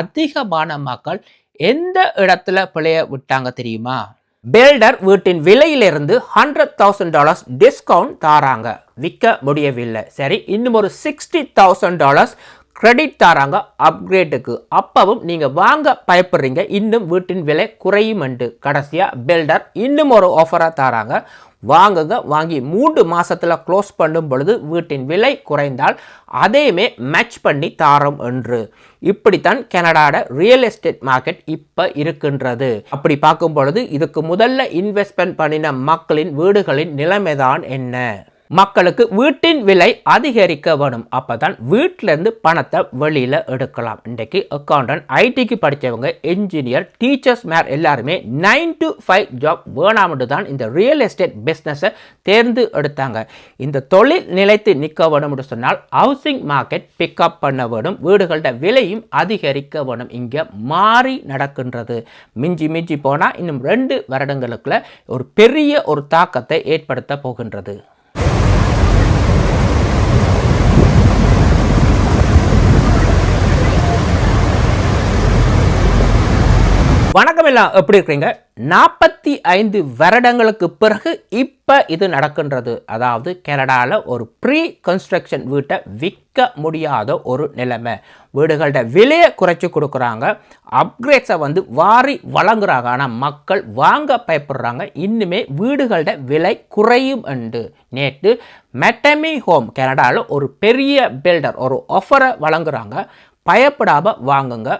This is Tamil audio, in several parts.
அதிகமான மக்கள் எந்த இடத்துல பிழைய விட்டாங்க தெரியுமா? பில்டர் வீட்டின் விலையிலிருந்து ஹண்ட்ரட் தௌசண்ட் டாலர்ஸ் டிஸ்கவுண்ட் தாராங்க. விற்க முடியவில்லை. சரி இன்னும் ஒரு சிக்ஸ்டி தௌசண்ட் டாலர்ஸ் கிரெடிட் தாராங்க அப்கிரேடுக்கு அப்பவும் நீங்கள் வாங்க பயப்படுறீங்க இன்னும் வீட்டின் விலை குறையுமெண்டு கடைசியாக பில்டர் இன்னும் ஒரு ஆஃபராக தராங்க. வாங்குங்க வாங்கி மூன்று மாதத்தில் க்ளோஸ் பண்ணும் பொழுது வீட்டின் விலை குறைந்தால் அதையுமே மேட்ச் பண்ணி தாரோம் என்று. இப்படித்தான் கனடாட ரியல் எஸ்டேட் மார்க்கெட் இப்போ இருக்கின்றது. அப்படி பார்க்கும் பொழுது இதுக்கு முதல்ல இன்வெஸ்ட்மெண்ட் பண்ணின மக்களின் வீடுகளின் நிலைமைதான் என்ன? மக்களுக்கு வீட்டின் விலை அதிகரிக்க வேணும். அப்போ தான் வீட்டிலேருந்து பணத்தை வெளியில் எடுக்கலாம். இன்றைக்கு அக்கௌண்டன்ட் ஐடிக்கு படித்தவங்க என்ஜினியர் டீச்சர்ஸ் மேர் எல்லாருமே நைன் டு ஃபைவ் ஜாப் வேணாம்னு தான் இந்த ரியல் எஸ்டேட் பிஸ்னஸை தேர்ந்து எடுத்தாங்க. இந்த தொழில் நிலைத்து நிற்க வேணும்னு சொன்னால் ஹவுசிங் மார்க்கெட் பிக்கப் பண்ண வேணும். வீடுகளோட விலையும் அதிகரிக்க வேணும். இங்கே மாறி நடக்கின்றது. மிஞ்சி மிஞ்சி போனால் இன்னும் ரெண்டு வருடங்களுக்குள்ள ஒரு பெரிய ஒரு தாக்கத்தை ஏற்படுத்த போகின்றது. வணக்கம் எல்லாம். எப்படி இருக்கிறீங்க? நாற்பத்தி ஐந்து வருடங்களுக்கு பிறகு இப்போ இது நடக்கின்றது. அதாவது கனடாவில் ஒரு ப்ரீ கன்ஸ்ட்ரக்ஷன் வீட்டை விற்க முடியாத ஒரு நிலைமை. வீடுகளோட விலையை குறைச்சி கொடுக்குறாங்க. அப்கிரேட்ஸை வந்து வாரி வழங்குறாங்க. ஆனால் மக்கள் வாங்க பயப்படுறாங்க. இன்னுமே வீடுகளோட விலை குறையும் என்று நேற்று மெட்டமி ஹோம் கனடாவில் ஒரு பெரிய பில்டர் ஒரு ஆஃபரை வழங்குறாங்க. பயப்படாமல் வாங்குங்க.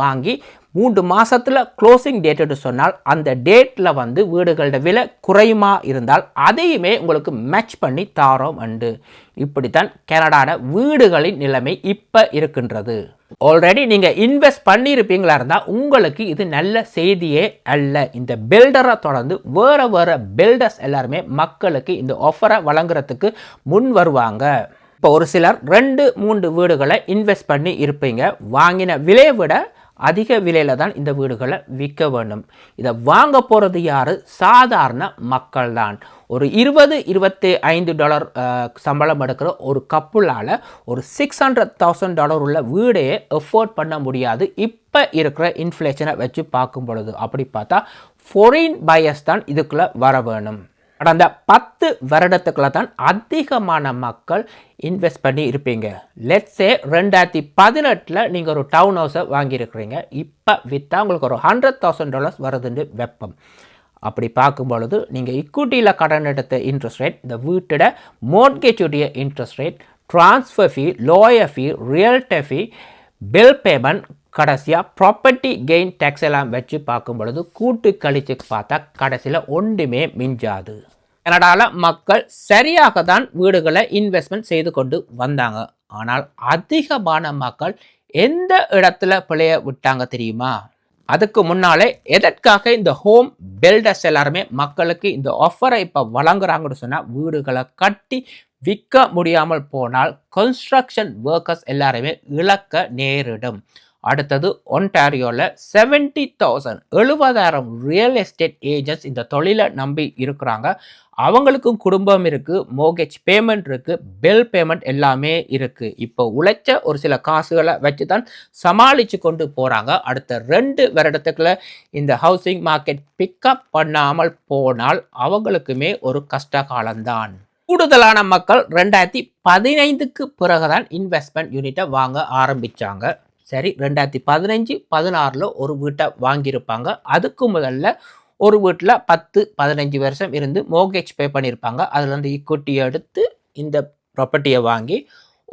வாங்கி மூன்று மாதத்தில் க்ளோசிங் டேட்டுன்னு சொன்னால் அந்த டேட்டில் வந்து வீடுகளோட விலை குறையுமா இருந்தால் அதையுமே உங்களுக்கு மேட்ச் பண்ணி தாரோம் அண்டு இப்படித்தான் கனடாட வீடுகளின் நிலைமை இப்போ இருக்கின்றது. ஆல்ரெடி நீங்கள் இன்வெஸ்ட் பண்ணியிருப்பீங்களா இருந்தால் உங்களுக்கு இது நல்ல செய்தியே அல்ல. இந்த பில்டரை தொடர்ந்து வேறு வேறு பில்டர்ஸ் எல்லாருமே மக்களுக்கு இந்த ஆஃபரை வழங்குறதுக்கு முன் வருவாங்க. இப்போ ஒரு சிலர் ரெண்டு மூன்று வீடுகளை இன்வெஸ்ட் பண்ணி இருப்பீங்க. வாங்கின விலையை விட அதிக விலையில் தான் இந்த வீடுகளை விற்க வேண்டும். இதை வாங்க போகிறது யார்? சாதாரண மக்கள் தான் ஒரு இருபது இருபத்தி ஐந்து டாலர் சம்பளம் எடுக்கிற ஒரு கப்புளால் ஒரு சிக்ஸ் ஹண்ட்ரட் தௌசண்ட் டாலர் உள்ள வீடையே எஃபோர்ட் பண்ண முடியாது. இப்போ இருக்கிற இன்ஃப்ளேஷனை வச்சு பார்க்கும் பொழுது. அப்படி பார்த்தா ஃபொரின் பயஸ் தான் இதுக்குள்ளே வர வேணும். கடந்த பத்து வருடத்துக்குள்ள தான் அதிகமான மக்கள் இன்வெஸ்ட் பண்ணி இருப்பீங்க. லெட்ஸே ரெண்டாயிரத்தி பதினெட்டில் நீங்கள் ஒரு டவுன் ஹவுஸை வாங்கியிருக்கிறீங்க. இப்போ விற்றா உங்களுக்கு ஒரு ஹண்ட்ரட் தௌசண்ட் டாலர்ஸ் வருதுன்னு வெப்பம். அப்படி பார்க்கும் பொழுது நீங்கள் இக்குட்டியில் கடன் எடுத்த இன்ட்ரெஸ்ட் ரேட் இந்த வீட்டோட மோட்கேஜுடைய interest rate transfer fee lower fee ரியல்ட fee bill payment கடைசியாக ப்ராப்பர்ட்டி கெயின் டேக்ஸ் எல்லாம் வச்சு பார்க்கும் பொழுது கூட்டு கழிச்சு பார்த்தா கடைசியில் ஒன்றுமே மிஞ்சாது. கனடாவில் மக்கள் சரியாக தான் வீடுகளை இன்வெஸ்ட்மெண்ட் செய்து கொண்டு வந்தாங்க. ஆனால் அதிகமான மக்கள் எந்த இடத்துல பிழைய விட்டாங்க தெரியுமா? அதுக்கு முன்னாலே எதற்காக இந்த ஹோம் பில்டர்ஸ் எல்லாருமே மக்களுக்கு இந்த ஆஃபரை இப்போ வழங்குறாங்கன்னு சொன்னால் வீடுகளை கட்டி விற்க முடியாமல் போனால் கன்ஸ்ட்ரக்ஷன் ஒர்க்கர்ஸ் எல்லாருமே இழக்க நேரிடும். அடுத்தது ஒன்டாரியோவில் செவன்டி தௌசண்ட் எழுபதாயிரம் ரியல் எஸ்டேட் ஏஜென்ட்ஸ் இந்த தொழிலை நம்பி இருக்கிறாங்க. அவங்களுக்கும் குடும்பம் இருக்குது மோகேஜ் பேமெண்ட் இருக்குது பில் பேமெண்ட் எல்லாமே இருக்குது இப்போ உழைச்ச ஒரு சில காசுகளை வச்சு தான் சமாளித்து கொண்டு போகிறாங்க அடுத்த ரெண்டு வருடத்துக்குள்ள இந்த ஹவுசிங் மார்க்கெட் பிக்கப் பண்ணாமல் போனால் அவங்களுக்குமே ஒரு கஷ்ட காலம்தான். கூடுதலான மக்கள் ரெண்டாயிரத்தி பதினைந்துக்கு பிறகுதான் இன்வெஸ்ட்மெண்ட் யூனிட்டை வாங்க ஆரம்பிச்சாங்க. சரி ரெண்டாயிரத்தி பதினஞ்சு பதினாறில் ஒரு வீட்டை வாங்கியிருப்பாங்க. அதுக்கு முதல்ல ஒரு வீட்டில் பத்து பதினஞ்சு வருஷம் இருந்து மோகேஜ் பே பண்ணியிருப்பாங்க. அதுலேருந்து ஈக்குவிட்டி எடுத்து இந்த ப்ராப்பர்ட்டியை வாங்கி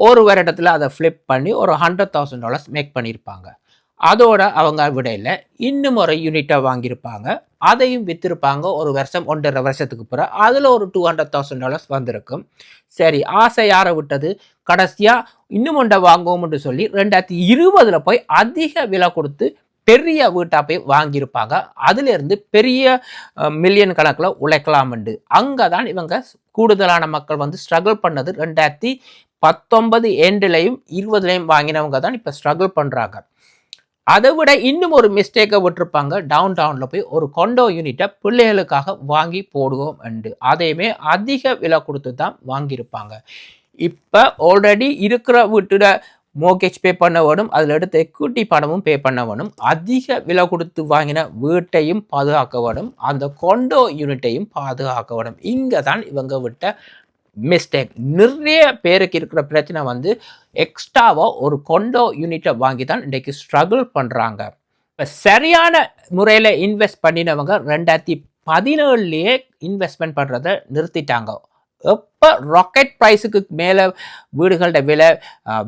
ஒரு வருடத்தில் அதை ஃப்ளிப் பண்ணி ஒரு ஹண்ட்ரட் தௌசண்ட் டாலர்ஸ் மேக் பண்ணியிருப்பாங்க. அதோட அவங்க விடையில் இன்னும் ஒரு யூனிட்டை வாங்கியிருப்பாங்க. அதையும் விற்றுருப்பாங்க ஒரு வருஷம் ஒன்றரை வருஷத்துக்கு பிறகு. அதில் ஒரு டூ ஹண்ட்ரட் தௌசண்ட் டாலர்ஸ் வந்திருக்கும். சரி ஆசை யாரை விட்டது? கடைசியாக இன்னும் ஒன்றை வாங்குவோம்னு சொல்லி ரெண்டாயிரத்தி இருபதில் போய் அதிக விலை கொடுத்து பெரிய வீட்டாக போய் வாங்கியிருப்பாங்க. அதிலிருந்து பெரிய மில்லியன் கணக்கில் உழைக்கலாம் உண்டு அங்கே தான் இவங்க கூடுதலான மக்கள் வந்து ஸ்ட்ரகிள் பண்ணது. ரெண்டாயிரத்தி பத்தொன்பது எண்டுலையும் இருபதுலையும் வாங்கினவங்க தான் இப்போ ஸ்ட்ரகிள் பண்ணுறாங்க அதை விட இன்னும் ஒரு மிஸ்டேக்கை விட்டுருப்பாங்க. டவுன் டவுனில் போய் ஒரு கொண்டோ யூனிட்டை பிள்ளைகளுக்காக வாங்கி போடுவோம் அண்டு அதையுமே அதிக விலை கொடுத்து தான் வாங்கியிருப்பாங்க. இப்போ ஆல்ரெடி இருக்கிற வீட்டோட மோகேஜ் பே பண்ண வேணும் அதில் எடுத்த எக்விட்டி பணமும் பே பண்ண வேணும் அதிக விலை கொடுத்து வாங்கின வீட்டையும் பாதுகாக்க வேணும் அந்த கொண்டோ யூனிட்டையும் பாதுகாக்க வேணும் இங்கே தான் இவங்க விட்ட மிஸ்டேக் நிறைய பேருக்கு இருக்கிற பிரச்சனை வந்து எக்ஸ்ட்ராவாக ஒரு கொண்டோ யூனிட்டை வாங்கி தான் இன்றைக்கு ஸ்ட்ரகிள் பண்ணுறாங்க இப்போ சரியான முறையில் இன்வெஸ்ட் பண்ணினவங்க ரெண்டாயிரத்தி பதினேழுலேயே இன்வெஸ்ட்மெண்ட் பண்ணுறதை நிறுத்திட்டாங்க. எப்போ ராக்கெட் ப்ரைஸுக்கு மேலே வீடுகளோட விலை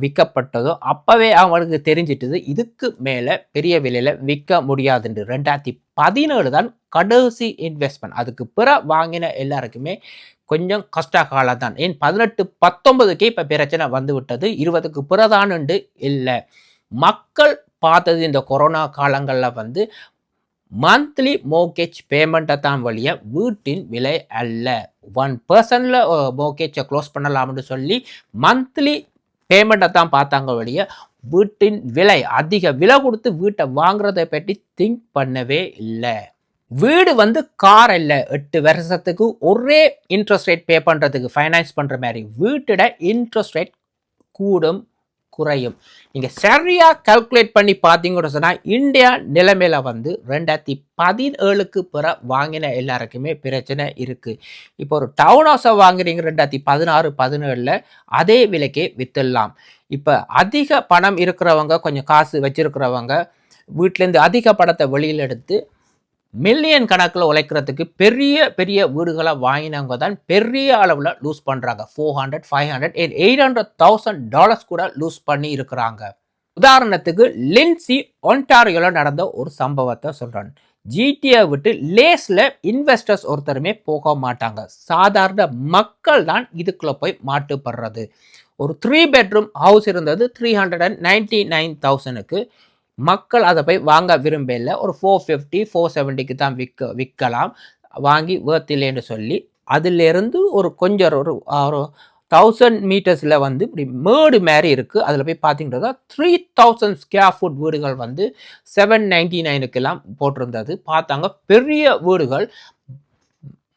விற்கப்பட்டதோ அப்போவே அவங்களுக்கு தெரிஞ்சிட்டது இதுக்கு மேலே பெரிய விலையில் விற்க முடியாதுன்று ரெண்டாயிரத்தி பதினேழு தான் கடைசி இன்வெஸ்ட்மெண்ட் அதுக்கு பிற வாங்கின எல்லாருக்குமே கொஞ்சம் கஷ்ட காலம் தான் ஏன் பதினெட்டு பத்தொன்பதுக்கே இப்போ பிரச்சனை வந்து விட்டது. இருபதுக்கு பிறதானுண்டு இல்லை. மக்கள் பார்த்தது இந்த கொரோனா காலங்களில் வந்து மந்த்லி மோகேஜ் பேமெண்ட்டை தான் வழிய வீட்டின் விலை அல்ல. ஒன் பர்சனில் மோகேஜை க்ளோஸ் பண்ணலாம்னு சொல்லி மந்த்லி பேமெண்ட்டை தான் பார்த்தாங்க வழிய வீட்டின் விலை அதிக விலை கொடுத்து வீட்டை வாங்குறதை பற்றி திங்க் பண்ணவே இல்லை. வீடு வந்து கார் இல்லை எட்டு வருஷத்துக்கு ஒரே இன்ட்ரெஸ்ட் ரேட் பே பண்ணுறதுக்கு ஃபைனான்ஸ் பண்ணுற மாதிரி வீட்டோட இன்ட்ரெஸ்ட் ரேட் கூடும். குறையும். நீங்கள் சரியாக கால்குலேட் பண்ணி பார்த்தீங்கன்னு சொன்னால் இந்தியா நிலைமையில் வந்து ரெண்டாயிரத்தி பதினேழுக்கு பிற வாங்கின எல்லாருக்குமே பிரச்சனை இருக்குது இப்போ ஒரு டவுன் ஹவுஸை வாங்குறீங்க ரெண்டாயிரத்தி பதினாறு பதினேழில் அதே விலைக்கே விற்றுடலாம் இப்போ அதிக பணம் இருக்கிறவங்க கொஞ்சம் காசு வச்சுருக்கிறவங்க வீட்டிலேருந்து அதிக பணத்தை வெளியில் எடுத்து மில்லியன் கணக்கில் உழைக்கிறதுக்கு பெரிய பெரிய வீடுகளை வாங்கினவங்க தான் பெரிய அளவில் லூஸ் பண்ணுறாங்க four hundred five hundred eight hundred thousand dollars கூட லூஸ் பண்ணி இருக்கிறாங்க. உதாரணத்துக்கு லின்சி ஒன்டாரியோவில் நடந்த ஒரு சம்பவத்தை சொல்கிறேன் ஜிடியை விட்டு லேஸில் இன்வெஸ்டர்ஸ் ஒருத்தருமே போக மாட்டாங்க. சாதாரண மக்கள் தான் இதுக்குள்ளே போய் மாட்டுப்படுறது. ஒரு த்ரீ பெட்ரூம் ஹவுஸ் இருந்தது three hundred and ninety nine தௌசண்ட்க்கு மக்கள் அதை போய் வாங்க விரும்பல ஒரு ஃபோர் ஃபிஃப்டி ஃபோர் செவன்ட்டிக்கு தான் விற்க விற்கலாம். வாங்கி worth இல்லைன்னு சொல்லி அதிலிருந்து ஒரு கொஞ்சம் ஒரு ஒரு தௌசண்ட் மீட்டர்ஸில் வந்து இப்படி மேடு மாதிரி இருக்குது அதில் போய் பார்த்தீங்கன்னா த்ரீ தௌசண்ட் ஸ்கேர் ஃபுட் வீடுகள் வந்து செவன் நைன்டி நைனுக்கெல்லாம் போட்டிருந்தது. பார்த்தாங்க பெரிய வீடுகள்.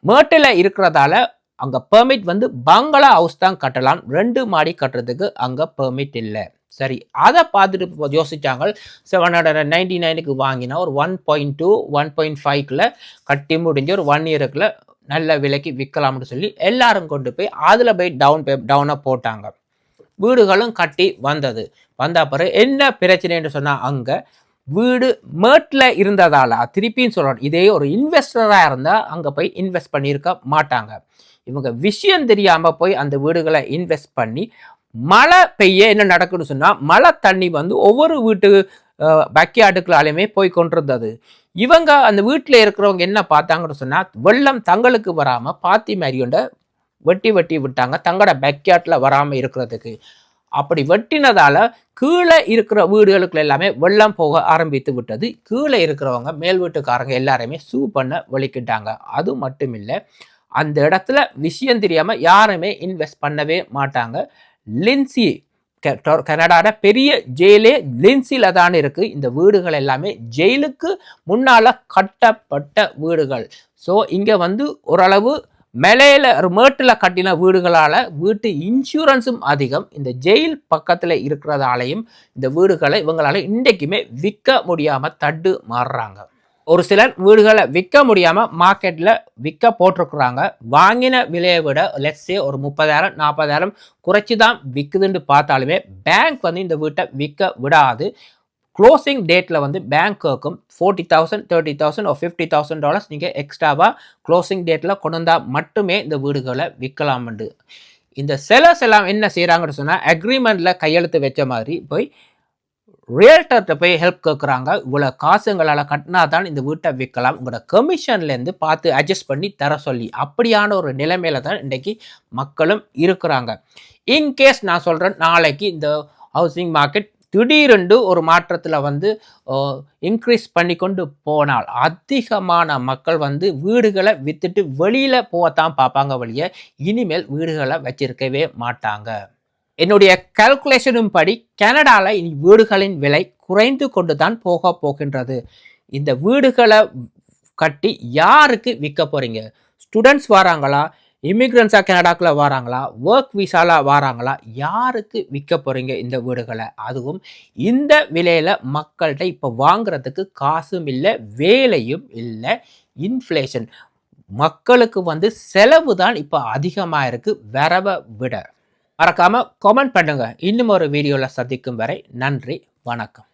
மேட்டில் இருக்கிறதால அங்கே பெர்மிட் வந்து பங்களா ஹவுஸ் தான் கட்டலாம். ரெண்டு மாடி கட்டுறதுக்கு அங்கே பெர்மிட் இல்லை. சரி அதை பார்த்துட்டு இப்போ யோசிச்சாங்க செவன் ஹண்ட்ரட் நைன்டி நைனுக்கு வாங்கினா ஒரு one point two one point ஃபைவ்க்குள்ள கட்டி முடிஞ்சு ஒரு ஒன் இயருக்குள்ள நல்ல விலைக்கு விற்கலாம்னு சொல்லி எல்லாரும் கொண்டு போய் அதில் போய் டவுன் பே டவுனாக போட்டாங்க. வீடுகளும் கட்டி வந்தது. வந்த பிறகு என்ன பிரச்சனைன்னு சொன்னால் அங்கே வீடு மேட்டில் இருந்ததால திருப்பியும் சொல்லணும் இதே ஒரு இன்வெஸ்டராக இருந்தால் அங்கே போய் இன்வெஸ்ட் பண்ணியிருக்க மாட்டாங்க. இவங்க விஷயம் தெரியாமல் போய் அந்த வீடுகளை இன்வெஸ்ட் பண்ணி மழை பெய்ய என்ன நடக்குன்னு சொன்னால் மழை தண்ணி வந்து ஒவ்வொரு வீட்டு பேக்யார்டுக்குள்ளாலையுமே போய் கொண்டிருந்தது. இவங்க அந்த வீட்டில் இருக்கிறவங்க என்ன பார்த்தாங்கன்னு சொன்னால் வெள்ளம் தங்களுக்கு வராமல் பாத்தி மாரியோண்ட வெட்டி வெட்டி விட்டாங்க. தங்களோட பேக்யார்டில் வராமல் இருக்கிறதுக்கு. அப்படி வெட்டினதால் கீழே இருக்கிற வீடுகளுக்கு எல்லாமே வெள்ளம் போக ஆரம்பித்து விட்டது. கீழே இருக்கிறவங்க மேல் வீட்டுக்காரங்க எல்லாருமே சூ பண்ண வலிக்கிட்டாங்க. அது மட்டும் இல்லை அந்த இடத்துல விஷயம் தெரியாமல் யாருமே இன்வெஸ்ட் பண்ணவே மாட்டாங்க. லின்சி கனடாட பெரிய ஜெயிலே லின்சில தான் இருக்கு. இந்த வீடுகள் எல்லாமே ஜெயிலுக்கு முன்னால கட்டப்பட்ட வீடுகள். ஸோ இங்க வந்து ஓரளவு மேலையில் மேட்டில் கட்டின வீடுகளால் வீட்டு இன்சூரன்ஸும் அதிகம். இந்த ஜெயில் பக்கத்தில் இருக்கிறதாலையும் இந்த வீடுகளை இவங்களால இன்றைக்குமே விற்க முடியாமல் தட்டு மாறுறாங்க ஒரு சிலர் வீடுகளை விற்க முடியாமல் மார்க்கெட்டில் விற்க போட்டிருக்கிறாங்க. வாங்கின விலையை விட லெட்ஸே ஒரு முப்பதாயிரம் நாற்பதாயிரம் குறைச்சி தான் விற்குதுன்னு பார்த்தாலுமே பேங்க் வந்து இந்த வீட்டை விற்க விடாது. க்ளோசிங் டேட்டில் வந்து பேங்க்குக்கும் ஃபோர்ட்டி தௌசண்ட் தேர்ட்டி தௌசண்ட் ஒரு ஃபிஃப்டி தௌசண்ட் டாலர்ஸ் நீங்கள் எக்ஸ்ட்ராவாக க்ளோசிங் டேட்டில் கொண்டு வந்தால் மட்டுமே இந்த வீடுகளை விற்கலாம்ண்டு. இந்த செலர்ஸ் எல்லாம் என்ன செய்கிறாங்கன்னு சொன்னால் அக்ரிமெண்ட்டில் கையெழுத்து வச்ச மாதிரி போய் ரியல்டர்கிட்ட போய் ஹெல்ப் கேட்குறாங்க இவ்வளோ காசுங்களால் கட்டினா தான் இந்த வீட்டை விற்கலாம். உங்களோட கமிஷன்லேருந்து பார்த்து அட்ஜஸ்ட் பண்ணி தர சொல்லி. அப்படியான ஒரு நிலைமையில தான் இன்றைக்கி மக்களும் இருக்கிறாங்க. இன்கேஸ் நான் சொல்கிறேன் நாளைக்கு இந்த ஹவுசிங் மார்க்கெட் திடீரென்று ஒரு மாற்றத்தில் வந்து இன்க்ரீஸ் பண்ணி கொண்டு போனால் அதிகமான மக்கள் வந்து வீடுகளை விற்றுட்டு வெளியில் போகத்தான் பார்ப்பாங்க வழிய இனிமேல் வீடுகளை வச்சிருக்கவே மாட்டாங்க. என்னுடைய கால்குலேஷனும் படி கனடாவில் இனி வீடுகளின் விலை குறைந்து கொண்டு தான் போக போகின்றது. இந்த வீடுகளை கட்டி யாருக்கு விற்க போகிறீங்க ஸ்டூடெண்ட்ஸ் வராங்களா? இமிக்ரன்ஸாக கனடாக்குள்ள வராங்களா? ஒர்க் விசால வராங்களா? யாருக்கு விற்க போகிறீங்க இந்த வீடுகளை? அதுவும் இந்த விலையில் மக்கள்கிட்ட இப்போ வாங்குறதுக்கு காசும் இல்லை வேலையும் இல்லை இன்ஃப்ளேஷன் மக்களுக்கு வந்து செலவு தான் இப்போ அதிகமாக இருக்குது வரவை விட. மறக்காமல் கமெண்ட் பண்ணுங்கள் இன்னும் ஒரு வீடியோவில் சந்திக்கும் வரை நன்றி வணக்கம்.